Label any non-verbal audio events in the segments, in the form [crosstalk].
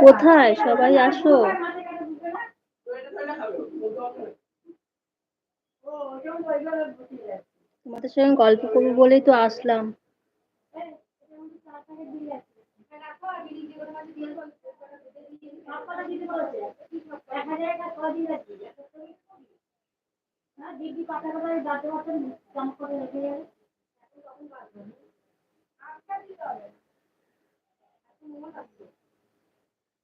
কোথায়? সবাই আসো। তোমাদের সঙ্গে গল্প করব বলেই তো আসলাম।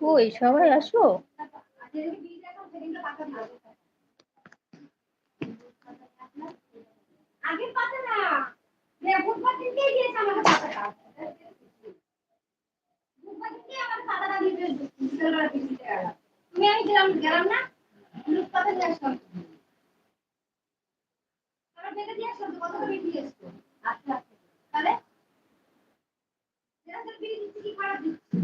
কই সবাই আসো? তুমি গেলাম না দিয়ে কত আচ্ছা আচ্ছা তাহলে দিচ্ছি, কি খারাপ দিচ্ছি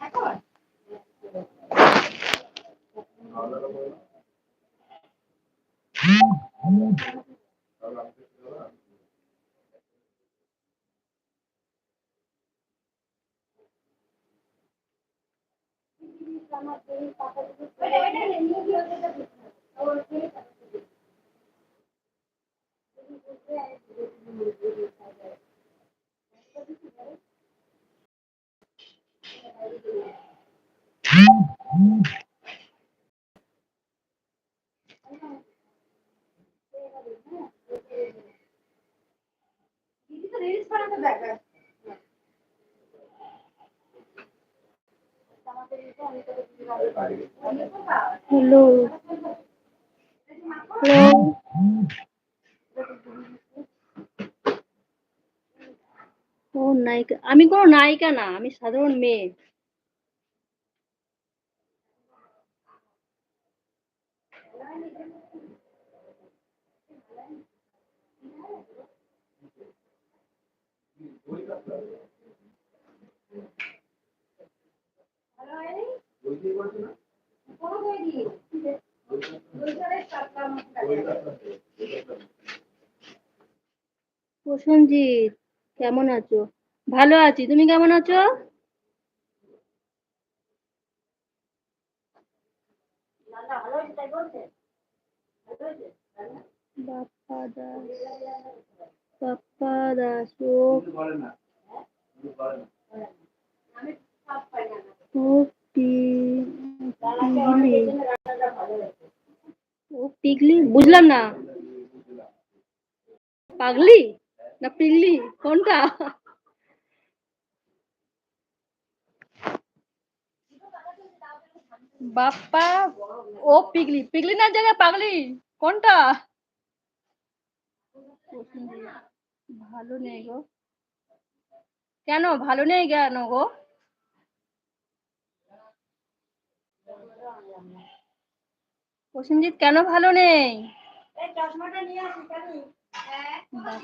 এখন ওইটা [laughs] ওইটা নিয়ে গিয়ে ওইটা দিচ্ছি ওর থেকে টাকা দিচ্ছি দিদি তো রিলস বানাতে দেখ হ্যালো হ্যালো ও নায়িকা আমি কোনো নায়িকা না আমি সাধারণ মেয়ে। প্রসেনজিৎ। কেমন আছো? ভালো আছি। তুমি কেমন আছো? বাপ্পা দাস। বাপ্পা দাস, ও। বুঝলাম না। পাগলি? না পিগলি কোনটা? বাপ্পা, ও পিগলি পিগলি না জায়গা পাগলি, কোনটা? ভালো নেই গো। কেন, ভালো নেই কেন গো? প্রসেনজিৎ, কেন ভালো নেই? বাপ্পা দাস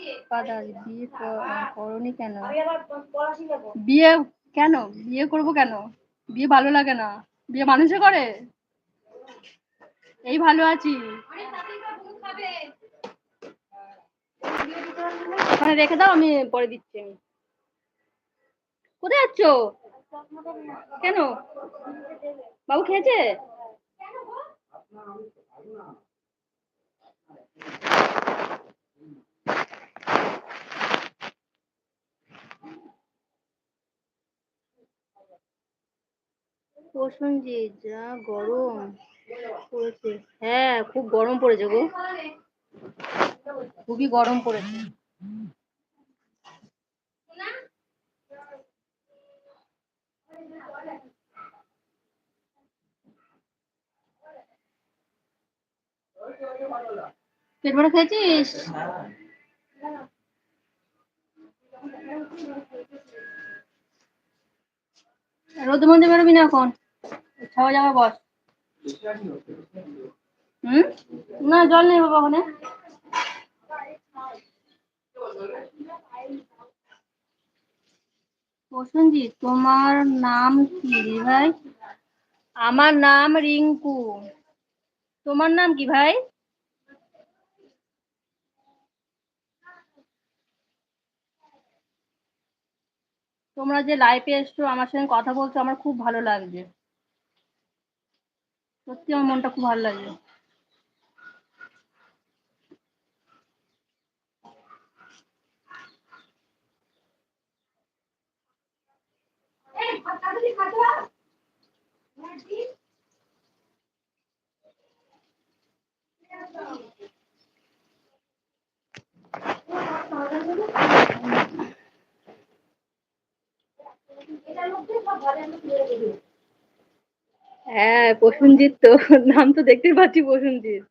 বিয়ে করনি কেন? বিয়ে কেন? বিয়ে করব কেন? বিয়ে ভালো লাগে না। বিয়ে মানুষে করে? এই ভালো আছি। ওখানে রেখে দাও আমি পরে দিচ্ছি আমি। কোথায় যাচ্ছ? কেন? বাবু খেয়েছে? প্রসেনজিৎ যা গরম পড়েছে। হ্যাঁ খুব গরম পড়েছে গো। খুবই গরম পড়েছে। পেট ভরে খেয়েছিস? রোদের মধ্যে বেরোবি না এখন? ছাওয়া জায়গা বস। হুম? না, জল নেই বাবা ওখানে। প্রসেনজিৎ তোমার নাম কি ভাই? আমার নাম রিঙ্কু। তোমার নাম কি ভাই? তোমরা যে লাইভে এসছো, আমার সঙ্গে কথা বলছো, আমার খুব ভালো লাগছে। সত্যি আমার মনটা খুব ভালো লাগছে তাড়াতাড়ি খাওয়া এটার মধ্যে সব ঘরের মধ্যে দিয়ে দেবে হ্যাঁ প্রসেনজিৎ তো। নাম তো দেখতেই পাচ্ছি প্রসেনজিৎ।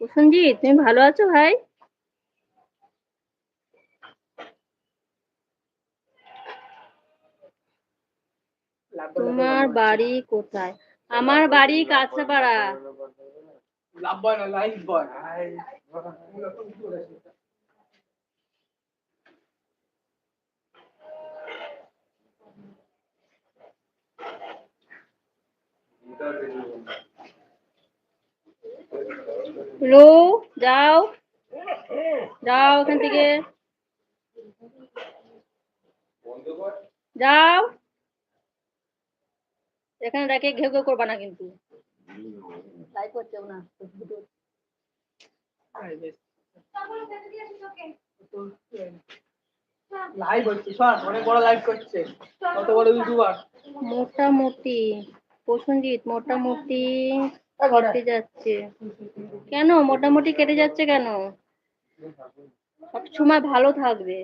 প্রসেনজিৎ তুমি ভালো আছো ভাই তোমার বাড়ি কোথায়? আমার বাড়ি কাছাপাড়া। লো যাও। যাও এখান থেকে। যাও। এখানে রেখে ঘেউ ঘেউ করবা না কিন্তু। তাই করছেও না। লাইভ হচ্ছে অনেক বড় লাইভ করছে। কত বড় ইউটিউবার? মোটামুটি প্রসেনজিৎ মোটামুটি কেটে যাচ্ছে। কেন? মোটামুটি কেটে যাচ্ছে কেন? সবসময় ভালো থাকবে।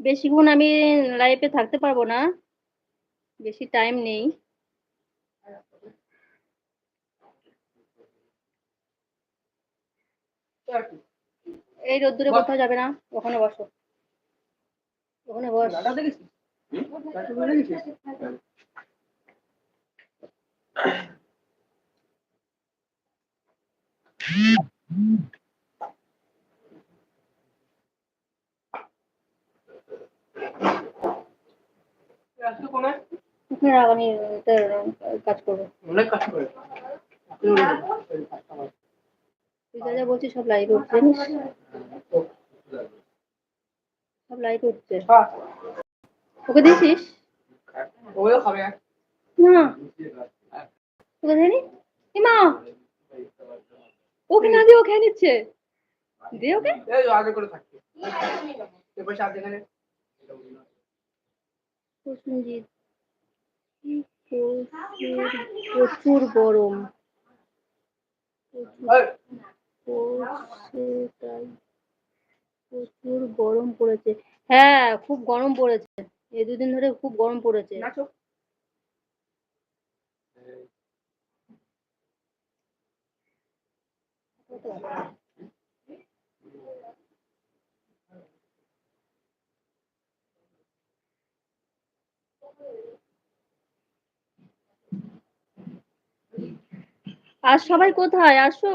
বেশিক্ষণ আমি লাইফে থাকতে পারব না। বেশি টাইম নেই। এই রোদ্দুরে কোথাও যাবে না? ওখানে বসো। ওখানে বস। দেখেছিস ডাটা কোনে ওখানে আমি কাজ করব। অনেক কাজ করে তুই যা যা বলছিস সব লাইভ উঠছে জানিস? সব লাইভ উঠছে হ্যাঁ। ওকে দিয়েছিস? না। ওকে দেয়নি? ওকে না দিয়ে ও খেয়ে নিচ্ছে। দে ওকে। আগে করে থাকবে প্রসেনজিৎ প্রচুর গরম। প্রচুর গরম পড়েছে। হ্যাঁ খুব গরম পড়েছে। এই দুদিন ধরে খুব গরম পড়েছে। নাচো। আর সবাই কোথায়? আসো।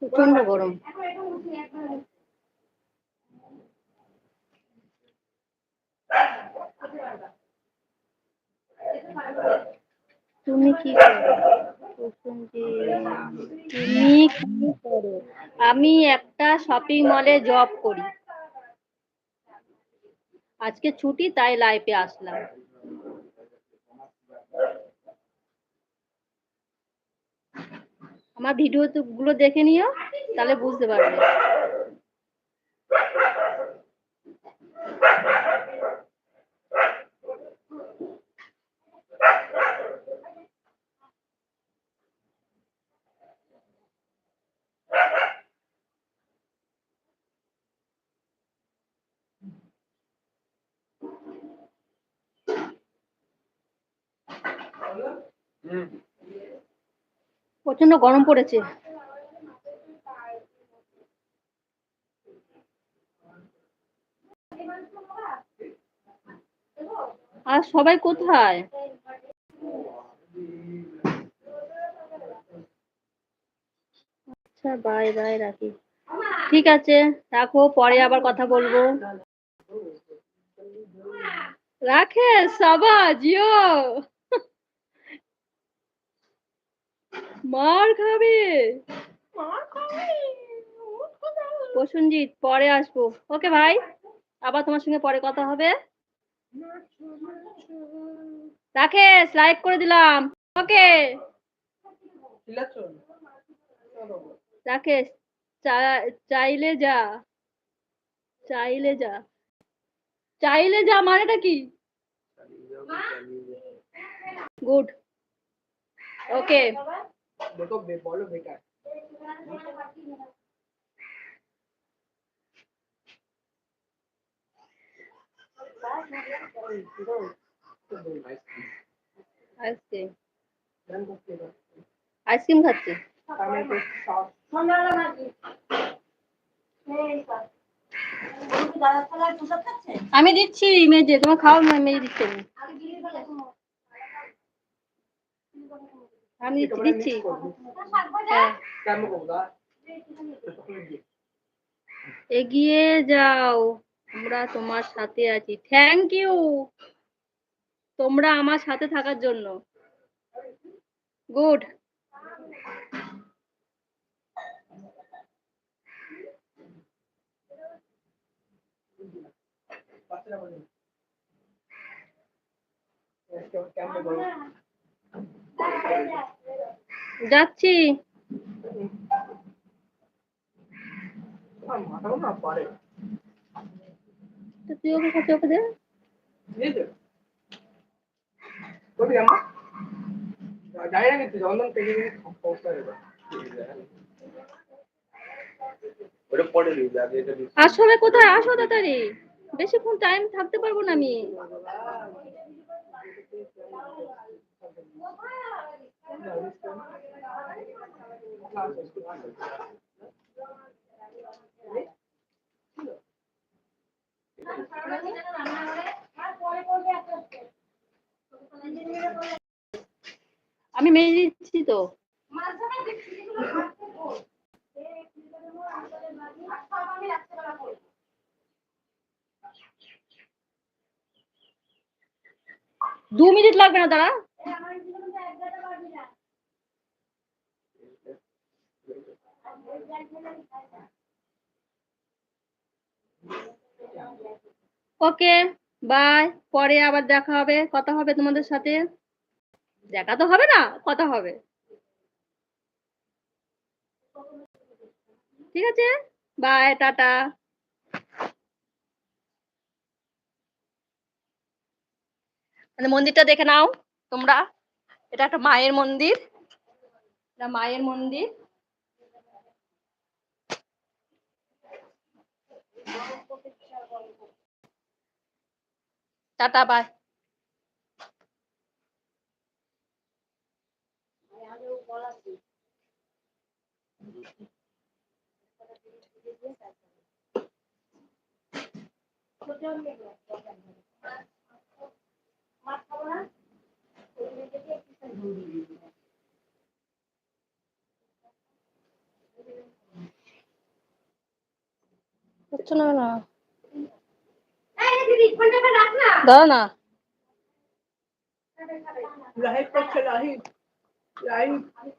প্রচণ্ড গরম। তুমি কি করো? তুমি কি করো? আমি একটা শপিং মলে জব করি। আজকে ছুটি, তাই লাইফে আসলাম। আমার ভিডিও গুলো দেখে নিও, তাহলে বুঝতে পারবে। প্রচণ্ড গরম পড়েছে। আর সবাই কোথায়? আচ্ছা বাই বাই রাখি। ঠিক আছে, রাখো, পরে আবার কথা বলব। রাখে সাবা জিও। মার খাবে। প্রসেনজিৎ পরে আসব। ওকে ভাই আবার তোমার সঙ্গে পরে কথা হবে। রাকেশ লাইক করে দিলাম। ওকে। রাকেশ চাইলে যা। চাইলে যা। চাইলে যা মানেটা কি? গুড। ওকে। দেখো বলো বেকার আইসক্রিম। খাচ্ছি। আমি দিচ্ছি মেজে তোমার খাও না মেজে দিচ্ছি। আমি দিচ্ছি? হ্যাঁ। এগিয়ে যাও আমরা তোমার সাথে আছি। থ্যাংক ইউ তোমরা আমার সাথে থাকার জন্য। গুড কেমন যাচ্ছি। তুই ওকে খাচ্ছি ওকে দে। আমার না কিন্তু থেকে কোথায়? আসো তাড়াতাড়ি। বেশিক্ষণ টাইম থাকতে পারব না আমি। আমি মেরে দিচ্ছি তো। দু মিনিট লাগবে না দাঁড়া। ওকে বাই পরে আবার দেখা হবে, কথা হবে তোমাদের সাথে। দেখা তো হবে না, কথা হবে। ঠিক আছে? Bye tata. মানে মন্দিরটা দেখে নাও তোমরা। এটা একটা মায়ের মন্দির। এটা মায়ের মন্দির। টাটা বাই হচ্ছে না না এই দিদি ফোনটা রাখ না দাও না লাইভ করছে লাইভ লাইভ আমি